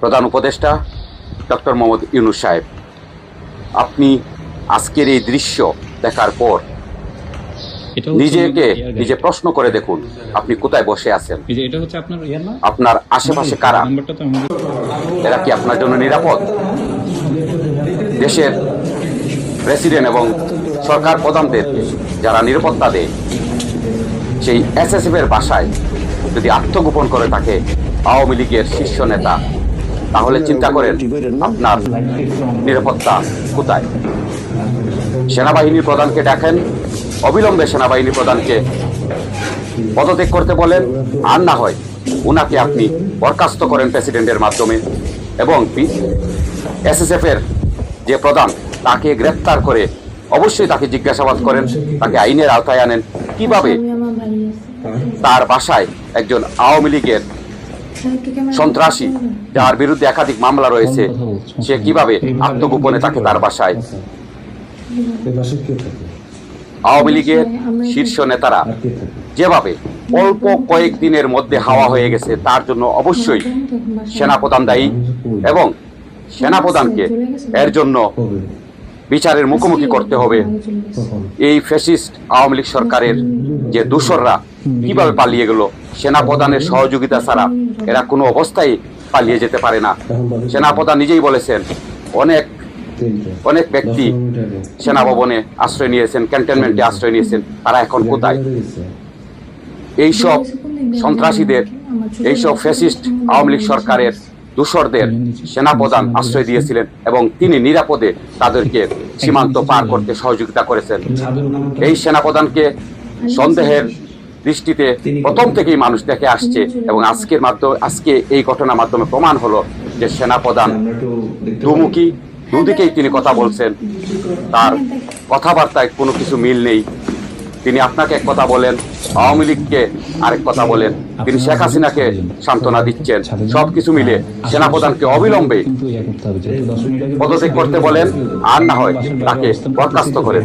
প্রধান উপদেষ্টা ডক্টর মোহাম্মদ ইউনুস সাহেব। আপনি আজকের এই দৃশ্য দেখার পর নিজেকে নিজে প্রশ্ন করে দেখুন আপনি কোথায় বসে আছেন? আপনার আশেপাশে কারা? এরা কি আপনার জন্য নিরাপদ? দেশের প্রেসিডেন্ট এবং সরকার প্রধানদেরকে যারা নিরাপত্তা দেয় সেই এসএসএফ এর বাসায় যদি আত্মগোপন করে থাকে আওয়ামী লীগের শীর্ষ নেতা তাহলে চিন্তা করেন আপনার নিরাপত্তা কোথায়? সেনাবাহিনী প্রধানকে ডাকেন অবিলম্বে সেনাবাহিনী প্রধানকে পদত্যাগ করতে বলেন, আর না হয় উনাকে আপনি বরখাস্ত করেন প্রেসিডেন্টের মাধ্যমে এবং এসএসএফ এর যে প্রধান, তাকে গ্রেপ্তার করে অবশ্যই তাকে জিজ্ঞাসাবাদ করেন, তাকে আইনের আওতায় আনেন। কীভাবে? তার বাসায় একজন আওয়ামী লীগের সন্ত্রাসী, যার বিরুদ্ধে একাধিক মামলা রয়েছে, সে কীভাবে আত্মগোপনে থাকে তার বাসায়? আওয়ামী লীগের শীর্ষ নেতারা যেভাবে অল্প কয়েক দিনের মধ্যে হাওয়া হয়ে গেছে, তার জন্য অবশ্যই সেনাপ্রধান দায়ী এবং সেনাপ্রধানকে এর জন্য বিচারের মুখোমুখি করতে হবে। এই ফ্যাসিস্ট আওয়ামী লীগ সরকারের যে দূষররা কীভাবে পালিয়ে গেল সেনাপ্রধানের সহযোগিতা ছাড়া এরা কোনো অবস্থায় পালিয়ে যেতে পারে না। সেনাপ্রধান নিজেই বলেছেন, অনেক অনেক ব্যক্তি সেনা ভবনে আশ্রয় নিয়েছেন, ক্যান্টনমেন্টে আশ্রয় নিয়েছেন, তারা এখন কোথায়? এইসব সন্ত্রাসীদের, এইসব ফ্যাসিস্ট আওয়ামী লীগ সরকারের দূষরদের সেনাপ্রধান আশ্রয় দিয়েছিলেন এবং তিনি নিরাপদে তাদেরকে সীমান্ত পার করতে সহযোগিতা করেছেন। এই সেনাপ্রধানকে সন্দেহের দৃষ্টিতে প্রথম থেকেই মানুষ দেখে আসছে এবং আজকের মাধ্যমে আজকে এই ঘটনার মাধ্যমে প্রমাণ হলো যে সেনাপ্রধান দুমুখী। দুদিকেই তিনি কথা বলছেন। তার কথাবার্তায় কোনো কিছু মিল নেই। তিনি আপনাকে এক কথা বলেন আওয়ামী লীগকে আরেক কথা বলেন। তিনি শেখ হাসিনাকে সান্ত্বনা দিচ্ছেন। সব কিছু মিলে সেনাপ্রধানকে অবিলম্বে আগে পদত্যাগ করতে বলেন আর না হয় তাকে বরখাস্ত করেন।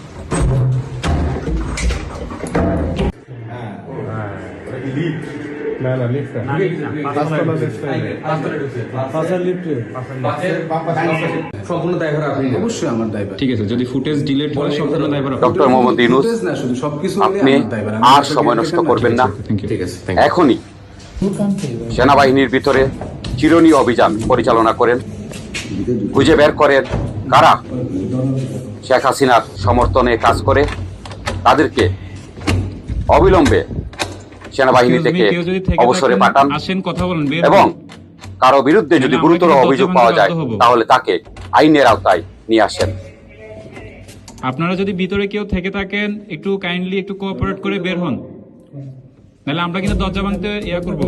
না না লিফট পাঁচতলা লিফট পাঁচতলা লিফট সম্পূর্ণ দায়ভার আপনি অবশ্যই আমার দায়ভার ঠিক আছে যদি ফুটেজ ডিলিট হয় সম্পূর্ণ দায়ভার ডক্টর মোহাম্মদ ইউনুস না শুধু সবকিছু আপনি আর সময় নষ্ট করবেন না। থ্যাংক ইউ ঠিক আছে। এখনই সেনাবাহিনীর ভিতরে চিরনীয় অভিযান পরিচালনা করেন। খুঁজে বের করেন কারা? শেখ হাসিনার সমর্থনে কাজ করে। তাদেরকে অবিলম্বে সেনাবাহিনী থেকে অবসরে পাঠান কথা বলেন এবং কারও বিরুদ্ধে যদি গুরুতর অভিযোগ পাওয়া যায় তাহলে তাকে আইনের আওতায় নিয়ে আসেন। আপনারা যদি ভিতরে কেউ থেকে থাকেন একটু কাইন্ডলি একটু কোঅপারেট করে বের হন। নাহলে আমরা কিন্তু দরজা ভাঙতে ইয়া করব।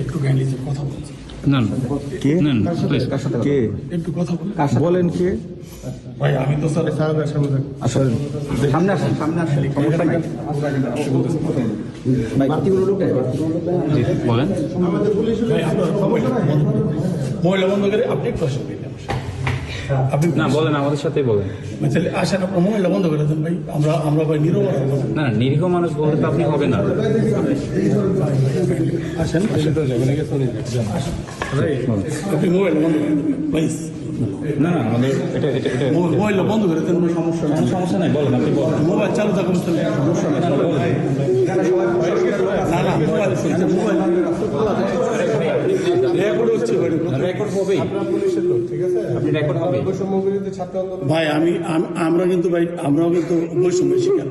একটু কাইন্ডলি কথা বলছি। না কে? কে? একটু কথা বলেন। কে? ভাই আমি তো স্যার আসলে সামনে আসেন সামনে আসেন। সমস্যা নাই। লোক বলেন। মহিলা বন্ধ করুন। মহিলা বন্ধ করে আপনি আসেন আপনি না বলেন আমাদের সাথেই বলেন। তাহলে আসেন আপনার মহিলা বন্ধ করে দেন ভাই। আমরা আমরা ভাই আছি। না না, নিরীহ মানুষ বলতে তো আপনি হবে না। আসেন আসেন। তো যাবেন ভাই আপনি মোবাইল বন্ধ করেন প্লিজ না না আমাদের এটা এটা এটা মোবাইল বন্ধ করে দেন কোনো সমস্যা নেই। সমস্যা নাই বলেন আপনি বলেন। মোবাইল চালু থাকুন সমস্যা নেই। না, না, মোবাইল মোবাইল ভাই আমি আমরা কিন্তু ভাই আমরাও কিন্তু বৈষম্যের শিকার।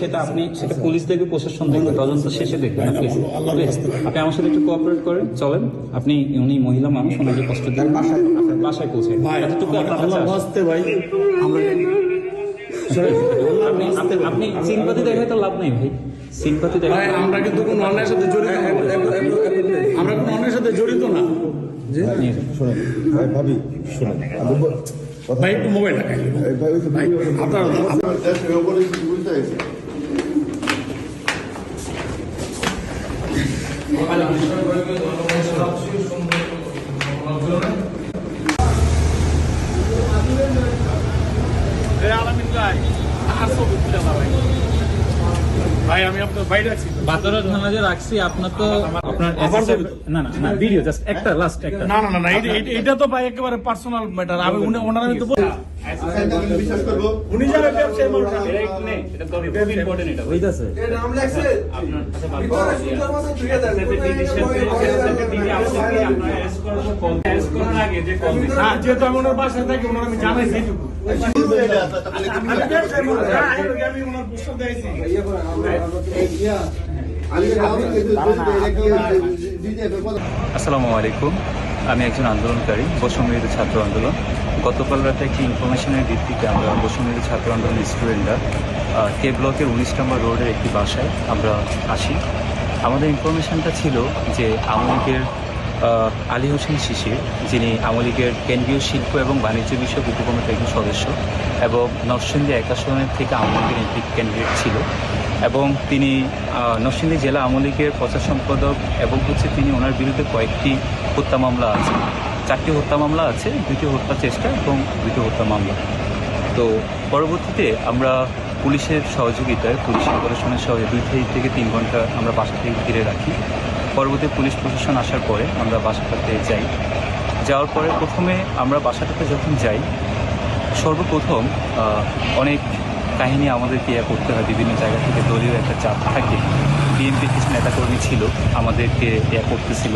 সেটা আপনি সেটা পুলিশ দেখবে প্রশাসন দেখবে তদন্ত শেষে দেখবে না, please। আল্লাহর Please, রাস্তায়। আপনি আমার সাথে একটু কোঅপারেট করেন চলেন। আপনি উনি মহিলা মানুষ ওনাকে কষ্ট দিন আপনার বাসায় পৌঁছে ভাই আমরা আপনি আপনি সিম্পাতি তো লাভ নেই ভাই। সিম্পাতি ভাই আমরা কিন্তু কোনো অন্যায়ের সাথে জড়িত আমরা কোনো অন্যায়ের সাথে জড়িত না। ভাবি। ভাই একটু মোবাইল রাখাই ভাই আপনারা ভাই আমি আপনার বাইরে আছি। বাতরা থানা যে রাখছি আপনার তো আপনার না না না ভিডিও জাস্ট একটা লাস্ট একটা। না না না এটা- তো ভাই একেবারে পার্সোনাল ম্যাটার আমি ওনারা আমি তো যেহেতু আমি ওনার থাকি ওনার আমি আসসালামু আলাইকুম। আমি একজন আন্দোলনকারী বৈষম্যবিরোধী ছাত্র আন্দোলন। গতকাল রাতে একটি ইনফরমেশনের ভিত্তিতে আমরা বৈষম্যবিরোধী ছাত্র আন্দোলন স্টুডেন্টরা কে ব্লকের উনিশ নম্বর রোডের একটি বাসায় আমরা আসি। আমাদের ইনফরমেশনটা ছিল যে আহ, আলী হোসেন শিশির যিনি আওয়ামী লীগের কেন্দ্রীয় শিল্প এবং বাণিজ্য বিষয়ক উপকমিটির একজন সদস্য এবং নরসিংদী এক আসনের থেকে আওয়ামী একটি ক্যান্ডিডেট ছিল এবং তিনি নরসিংদী জেলা আওয়ামী লীগের প্রচার সম্পাদক এবং হচ্ছে তিনি ওনার বিরুদ্ধে কয়েকটি হত্যা মামলা আছে। চারটি হত্যা মামলা আছে দুইটি হত্যা চেষ্টা এবং দুইটি হত্যা মামলা। তো পরবর্তীতে আমরা পুলিশের সহযোগিতায়, পুলিশ অপারেশনের সহযোগিতা দুই থেকে তিন ঘণ্টা আমরা বাসা থেকে ঘিরে রাখি। পরবর্তী পুলিশ প্রশাসন আসার পরে আমরা বাসাটাতে যাই। যাওয়ার পরে প্রথমে আমরা বাসাটাতে যখন যাই, সর্বপ্রথম অনেক কাহিনী আমাদেরকে ইয়া করতে হয়, বিভিন্ন জায়গা থেকে দলীয় একটা চাপ থাকে। বিএনপির কিছু নেতাকর্মী ছিল, আমাদেরকে ইয়া করতেছিল।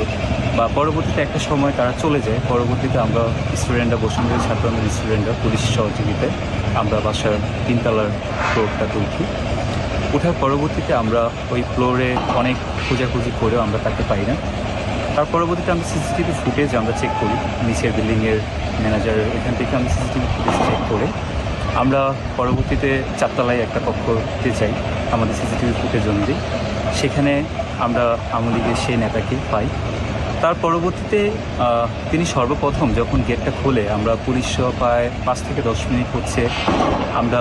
বা পরবর্তীতে একটা সময় তারা চলে যায়। পরবর্তীতে আমরা স্টুডেন্টরা বসুন্ধরা ছাত্র স্টুডেন্টরা পুলিশ সহযোগিতায়। আমরা বাসার তিনতলার ফ্লোরটাতে উঠি ওঠার পরবর্তীতে আমরা ওই ফ্লোরে অনেক খোঁজাখুঁজি করেও আমরা তাকে পাই না। তার পরবর্তীতে আমরা সিসিটিভি ফুটেজ আমরা চেক করি। নিচের বিল্ডিংয়ের ম্যানেজার এখান থেকে আমরা সিসিটিভি ফুটেজ চেক করে। আমরা পরবর্তীতে চারতলায় একটা কক্ষতে যাই। আমাদের সিসিটিভি ফুটেজ অনুযায়ী। সেখানে আমরা আওয়ামী লীগের সেই নেতাকে পাই। তার পরবর্তীতে তিনি সর্বপ্রথম যখন গেটটা খোলে, আমরা পুলিশ প্রায় পাঁচ থেকে দশ মিনিট হচ্ছে আমরা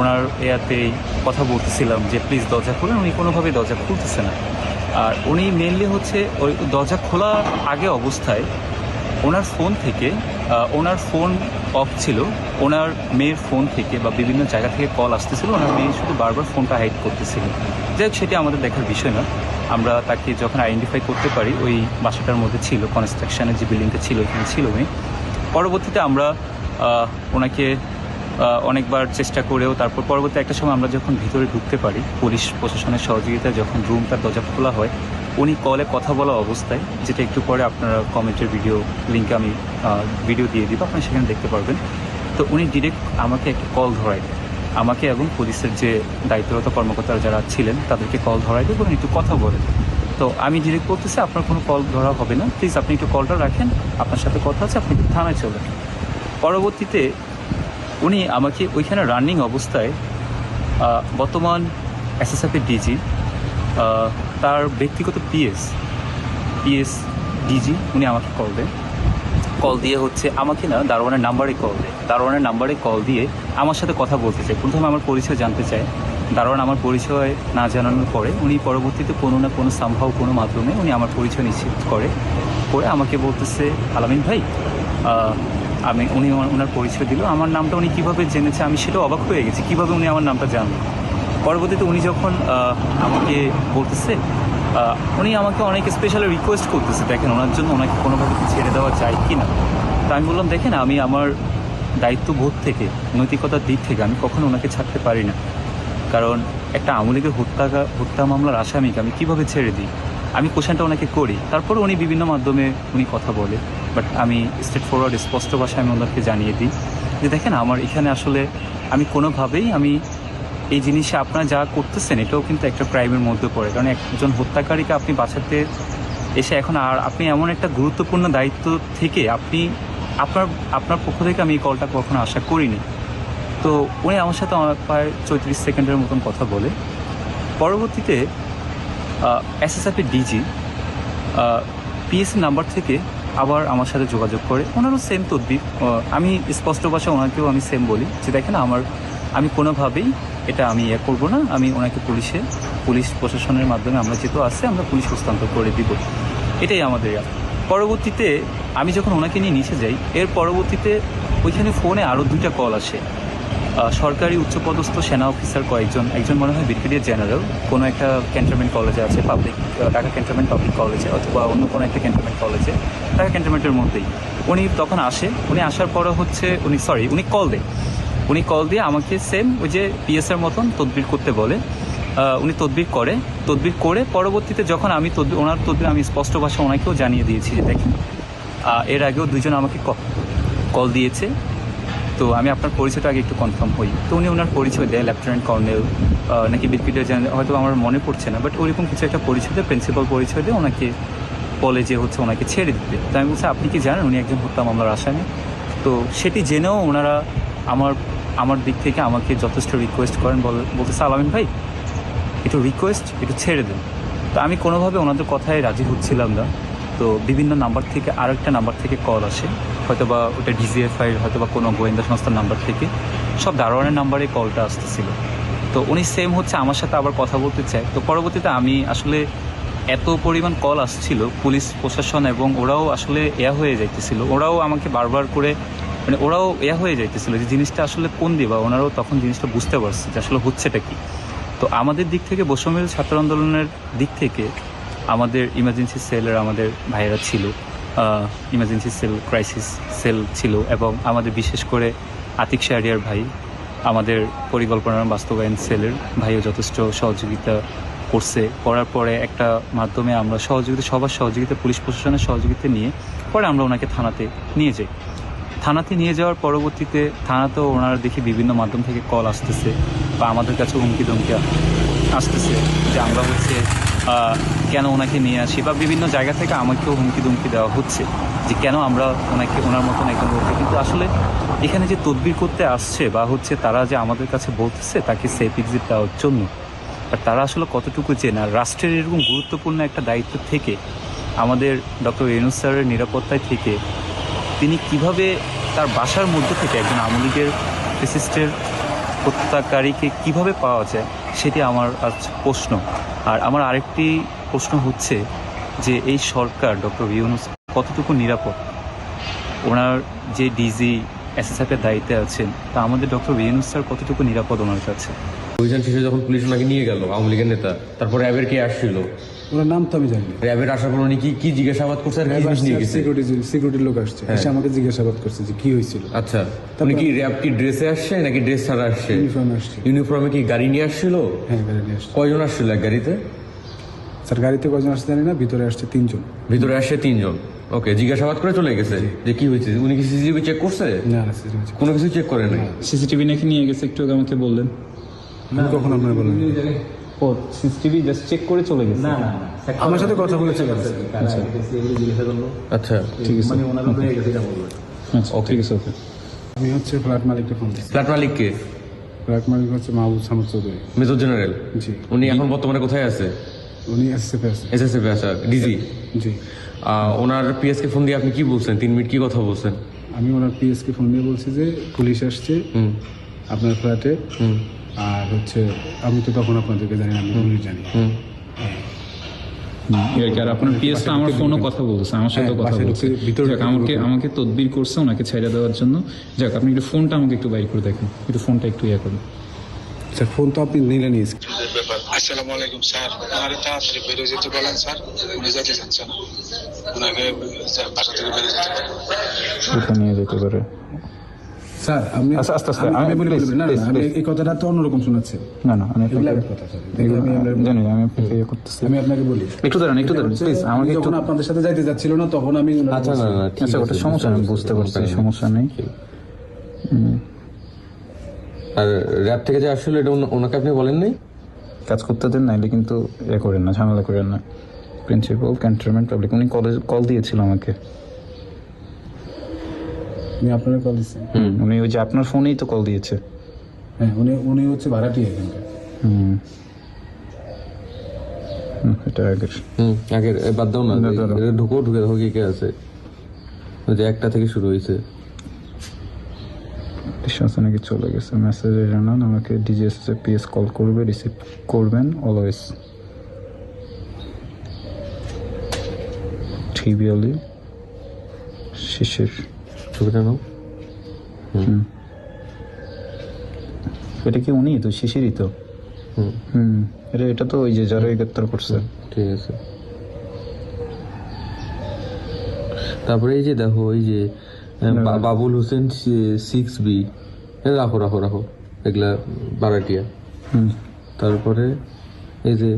ওনার এয়াতেই কথা বলতেছিলাম যে, প্লিজ দরজা খুলেন। উনি কোনোভাবেই দরজা খুলতেছে না। আর উনি মেনলি হচ্ছে ওই দরজা খোলার আগে অবস্থায় ওনার ফোন থেকে ওনার ফোন অফ ছিল, ওনার মেয়ের ফোন থেকে বা বিভিন্ন জায়গা থেকে কল আসতেছিল, ওনার মেয়ে শুধু বারবার ফোনটা হাইড করতেছিল। যাই হোক, সেটি আমাদের দেখার বিষয় না। আমরা তাকে যখন আইডেন্টিফাই করতে পারি, ওই বাসাটার মধ্যে ছিল কনস্ট্রাকশানের যে বিল্ডিংটা ছিল ওইখানে ছিল মেয়ে পরবর্তীতে আমরা ওনাকে অনেকবার চেষ্টা করেও তারপর পরবর্তী একটা সময় আমরা যখন ভিতরে ঢুকতে পারি, পুলিশ প্রশাসনের সহযোগিতায় যখন রুম তার দরজা খোলা হয়, উনি কলে কথা বলা অবস্থায়, যেটা একটু পরে আপনারা কমেন্টের ভিডিও লিঙ্কে আমি ভিডিও দিয়ে দিব, আপনারা সেখানে দেখতে পারবেন। তো উনি ডিরেক্ট আমাকে একটা কল ধরায় দেয়। আমাকে এবং পুলিশের যে দায়িত্বরত কর্মকর্তারা যারা ছিলেন, তাদেরকে কল দেয় এবং একটু কথা বলেন তো আমি ডিরেক্ট বলতেছি, আপনার কোনো কল ধরা হবে না। প্লিজ আপনি একটু কলটা রাখেন। আপনার সাথে কথা আছে, আপনি থানায় চলেন পরবর্তীতে উনি আমাকে ওইখানে রানিং অবস্থায় বর্তমান এসএসএফের ডিজি তার ব্যক্তিগত পিএস পিএস ডিজি উনি আমাকে কল দেন। কল দিয়ে হচ্ছে আমাকে না দারোয়ানের নাম্বারে কল দেয়। দারোয়ানের নাম্বারে কল দিয়ে আমার সাথে কথা বলতে চায়। প্রথমে আমার পরিচয় জানতে চায়। দারোয়ান আমার পরিচয় না জানানোর পরে উনি পরবর্তীতে কোনো না কোনো সম্ভব কোনো মাধ্যমে উনি আমার পরিচয় নিশ্চিত করে করে আমাকে বলতেছে, আলামিন ভাই আমি, উনি ওনার পরিচয় দিল। আমার নামটা উনি কীভাবে জেনেছে আমি সেটা অবাক হয়ে গেছি। কীভাবে উনি আমার নামটা জানলেন পরবর্তীতে উনি যখন আমাকে বলতেছে উনি আমাকে অনেক স্পেশাল রিকোয়েস্ট করতেছে, দেখেন ওনার জন্য ওনাকে কোনোভাবে ছেড়ে দেওয়া যায় কি না তা আমি বললাম, দেখেন, আমি আমার দায়িত্ববোধ থেকে, নৈতিকতার দিক থেকে আমি কখনো ওনাকে ছাড়তে পারি না। কারণ একটা লীগের হত্যা হত্যা মামলার আসামিকে আমি কীভাবে ছেড়ে দিই? আমি কোশ্চেনটা ওনাকে করি। তারপর উনি বিভিন্ন মাধ্যমে উনি কথা বলে। বাট আমি স্ট্রেট ফরওয়ার্ড স্পষ্ট ভাষায় আমি ওনাকে জানিয়ে দিই যে দেখেন, আমার এখানে আসলে আমি কোনোভাবেই আমি এই জিনিসে আপনারা যা করতেছেন, এটাও কিন্তু একটা ক্রাইমের মধ্যে পড়ে। কারণ একজন হত্যাকারীকে আপনি বাঁচাতে এসে এখন আর আপনি এমন একটা গুরুত্বপূর্ণ দায়িত্ব থেকে আপনি, আপনার আপনার পক্ষ থেকে আমি এই কলটা কখনো আশা করিনি। তো উনি আমার সাথে আমার প্রায় চৌত্রিশ সেকেন্ডের মতন কথা বলে। পরবর্তীতে এসএসএফের ডিজি পিএসসি নাম্বার থেকে আবার আমার সাথে যোগাযোগ করে। ওনারও সেম তদ্বীপ আমি স্পষ্ট ভাষায় ওনাকেও আমি সেম বলি যে, দেখেন আমার, আমি কোনোভাবেই এটা আমি ইয়ে করব না। আমি ওনাকে পুলিশে, পুলিশ প্রশাসনের মাধ্যমে আমরা যেহেতু আসছে আমরা পুলিশ হস্তান্তর করে দিব। এটাই আমাদের। পরবর্তীতে আমি যখন ওনাকে নিয়ে নিচে যাই, এর পরবর্তীতে ওইখানে ফোনে আরও দুইটা কল আসে। সরকারি উচ্চপদস্থ সেনা অফিসার কয়েকজন, একজন মনে হয় ব্রিগেডিয়ার জেনারেল, কোনো একটা ক্যান্টনমেন্ট কলেজে আছে পাবলিক ঢাকা ক্যান্টনমেন্ট পাবলিক কলেজে অথবা অন্য কোনো একটা ক্যান্টনমেন্ট কলেজে ঢাকা ক্যান্টনমেন্টের মধ্যেই। উনি তখন আসে, উনি আসার পরে হচ্ছে, উনি সরি উনি কল দেয়। উনি কল দিয়ে আমাকে সেম ওই যে পিএসের মতন তদবির করতে বলে। উনি তদবির করে। তদবির করে পরবর্তীতে যখন আমি তদবির ওনার তদবির, আমি স্পষ্ট ভাষা ওনাকেও জানিয়ে দিয়েছি যে দেখেন এর আগেও দুজন আমাকে কল দিয়েছে। তো আমি আপনার পরিচয়টা আগে একটু কনফার্ম হই তো উনি ওনার পরিচয় দেয় লেফটেন্যান্ট কর্নেল নাকি ব্রিগেডিয়ার জেনারেল হয়তো আমার মনে পড়ছে না বাট ওইরকম কিছু একটা পরিচয় দেয় প্রিন্সিপাল পরিচয় দিয়ে, ওনাকে বলে যে হচ্ছে ওনাকে ছেড়ে দিতে। তো আমি বলছি, আপনি কি জানেন উনি একজন হত্যা মামলার আসামি? তো সেটি জেনেও ওনারা আমার আমার দিক থেকে আমাকে যথেষ্ট রিকোয়েস্ট করেন, বল- বলতেছে আলামিন ভাই, একটু রিকোয়েস্ট একটু ছেড়ে দেন। তো আমি কোনোভাবে ওনাদের কথায় রাজি হচ্ছিলাম না। তো বিভিন্ন নাম্বার থেকে আরেকটা নাম্বার থেকে কল আসে। হয়তো বা ওটা ডিজিএফআইয়ের হয়তো বা কোনো গোয়েন্দা সংস্থার নাম্বার থেকে। সব দারোয়ানের নাম্বারে কলটা আসতেছিল। তো উনি সেম হচ্ছে, আমার সাথে আবার কথা বলতে চায়। তো পরবর্তীতে আমি আসলে এত পরিমাণ কল আসছিল, পুলিশ, প্রশাসন এবং ওরাও আসলে এয়া হয়ে যাইতেছিল। ওরাও আমাকে বারবার করে মানে ওরাও এয়া হয়ে যাইতেছিল যে জিনিসটা আসলে কোন দিবা ওনারাও তখন জিনিসটা বুঝতে পারছে যে আসলে হচ্ছেটা কি। তো আমাদের দিক থেকে বৈষম্যের ছাত্র আন্দোলনের দিক থেকে আমাদের ইমার্জেন্সি সেলের আমাদের ভাইয়েরা ছিল ইমার্জেন্সি সেল ক্রাইসিস সেল ছিল এবং আমাদের বিশেষ করে আতিক শাহরিয়ার ভাই, আমাদের পরিকল্পনার বাস্তবায়ন সেলের ভাইও যথেষ্ট সহযোগিতা করছে। করার পরে একটা মাধ্যমে আমরা সহযোগিতা, সবার সহযোগিতা, পুলিশ প্রশাসনের সহযোগিতা নিয়ে পরে আমরা ওনাকে থানাতে নিয়ে যাই। থানাতে নিয়ে যাওয়ার পরবর্তীতে থানাতেও ওনারা দেখি বিভিন্ন মাধ্যম থেকে কল আসতেছে বা আমাদের কাছে হুমকি ধমকি আসতেছে যে আমরা হচ্ছে কেন ওনাকে নিয়ে আসি বা বিভিন্ন জায়গা থেকে আমাকেও হুমকি ধমকি দেওয়া হচ্ছে যে কেন আমরা ওনাকে, ওনার মতন একজন লোককে। কিন্তু আসলে এখানে যে তদবির করতে আসছে বা হচ্ছে তারা যে আমাদের কাছে বলতেছে তাকে সেফ এক্সিট দেওয়ার জন্য, আর তারা আসলে কতটুকু চেনে রাষ্ট্রের এরকম গুরুত্বপূর্ণ একটা দায়িত্ব থেকে, আমাদের ডক্টর ইউনুস স্যারের নিরাপত্তায় থেকে, তিনি কীভাবে তার বাসার মধ্যে থেকে একজন আওয়ামী লীগের ফেসিস্টের হত্যাকারীকে কীভাবে পাওয়া যায়? সেটি আমার আজ প্রশ্ন। আর আমার আরেকটি প্রশ্ন হচ্ছে যে এই সরকার, ডক্টর ইউনুস, কতটুকু নিরাপদ? ওনার যে ডিজি এসএসএফের দায়িত্বে আছেন, তা আমাদের ডক্টর ইউনুস স্যার কতটুকু নিরাপদ ওনার কাছে? অভিযান শেষে যখন পুলিশ ওনাকে নিয়ে গেল, আওয়ামী লীগের নেতা, তারপরে অ্যাবের কে আসছিল ওনার নাম তো আমি জানি না। র্যাবের আসার পর উনি কি কি জিজ্ঞাসাবাদ করছে আর কি জিনিস নিয়ে গেছে? সিকিউরিটি সিকিউরিটির লোক আসছে। এসে আমাকে জিজ্ঞাসাবাদ করছে যে কি হয়েছিল। আচ্ছা। উনি কি র্যাব কি ড্রেসে আসছে নাকি ড্রেস ছাড়া আসছে? ইউনিফর্মে আসছে। ইউনিফর্মে কি গাড়ি নিয়ে আসছিল? হ্যাঁ গাড়ি নিয়ে আসছে। কয়জন আসছিল এক গাড়িতে? স্যার গাড়িতে কজন আসছে জানি না ভিতরে আসছে তিনজন। ভিতরে আসছে তিনজন। ওকে জিজ্ঞাসাবাদ করে চলে গেছে যে কি হয়েছে? উনি কি সিসিটিভি চেক করছে? না না কোনো কিছু চেক করে নাই? সিসিটিভি নাকি নিয়ে গেছে? একটু আগে আমাকে বললেন। আমি কখন আপনার বলেন ও সিসিটিভি জাস্ট চেক করে চলে গেছে? না না আমার সাথে কথা বলেছে কেন? আচ্ছা। ঠিক আছে। আচ্ছা ঠিক আছে ওকে। আমি হচ্ছে ফ্ল্যাট মালিককে ফোন ফ্ল্যাট মালিক কে? ফ্ল্যাট মালিক হচ্ছে মাহবুব সামদ চৌধুরী। Major general? জি। উনি এখন বর্তমানে কোথায় আছে? উনি এসএসএফ আছে। এসএসএফ আছে ডিজি জি। ওনার পিএস কে ফোন দিয়ে আপনি কি বলছেন? তিন মিনিট কি কথা বলছেন? আমি ওনার পিএসকে ফোন দিয়ে বলছি যে পুলিশ আসছে। হুম। আপনার ফ্ল্যাটে হুম। আর হচ্ছে আমি তো তখন আপনাদেরকে জানি আমি পুলিশ জানি। হুম। কি আর আপনার পিএসটা আমার ফোনও কথা বলতেছে আমার সাথে হ্যাঁ, কথা বলছে ভিতরে যাক, আমাকে আমাকে তদবির করছে ওনাকে ছেড়ে দেওয়ার জন্য। যাক আপনি একটু ফোনটা আমাকে একটু বাইর করে দেখেন একটু ফোনটা একটু ইয়ে করুন। স্যার ফোন তো আপনি নিলে নিয়েছেন আসসালামু আলাইকুম স্যার। ওনারে তাড়াতাড়ি বেরিয়ে যেতে বলেন স্যার। উনি যেতে চাচ্ছে না। ওনাকে বাসা থেকে বেরিয়ে যেতে বলেন। নিয়ে যেতে পারে। স্যার আমি আচ্ছা, আস্তে আস্তে, আমি- আমি বলি বলি, না না. এই কথাটা তো অন্যরকম শোনাচ্ছে। না না আমি জানি আমি আপনাকে ইয়ে করতেছি। আমি আপনাকে বলি। একটু দাঁড়ান একটু দাঁড়ান প্লিজ আমাকে একটু আপনাদের সাথে যাইতে যাচ্ছিল না তখন আমি আচ্ছা না বলছি, না ঠিক আচ্ছা ওটা সমস্যা আমি বুঝতে পারছি সমস্যা নেই। আর র্যাব থেকে যে আসলে এটা ওনা- ওনাকে আপনি বলেন নাই? কাজ করতে দেন নাইলে কিন্তু এ করেন না ঝামেলা করেন না। প্রিন্সিপাল ক্যান্টনমেন্ট পাবলিক উনি কলেজ কল দিয়েছিল আমাকে। আমি আপনাকে কল দিচ্ছি উনি ওই যে আপনার ফোনেই তো কল দিয়েছে। হ্যাঁ উনি উনি হচ্ছে ভাড়াটি এখানকার হুম। হুম, এটা আগের। হুম আগে এ, বাদ দাও না না, দাঁড়াও। এটা ঢুকো ঢুকে দেখো কে কে আছে। ওই যে একটা থেকে শুরু হয়েছে। বিশ্বাস নাকি? চলে গেছে। মেসেজে জানান আমাকে পিএস কল করবে রিসিভ করবেন অলওয়েজ শিশির। ছবিটা নাও এটা কি উনি? তো শিশিরই তো। হুম। এটা এটা তো ওই যে যারা গ্রেপ্তার করছে। ঠিক আছে। তারপরে এই যে দেখো এই যে বাবুল হোসেন সিক্স বি রাখো রাখো রাখো। এগুলা বারাটিয়া হুম। তারপরে এই যে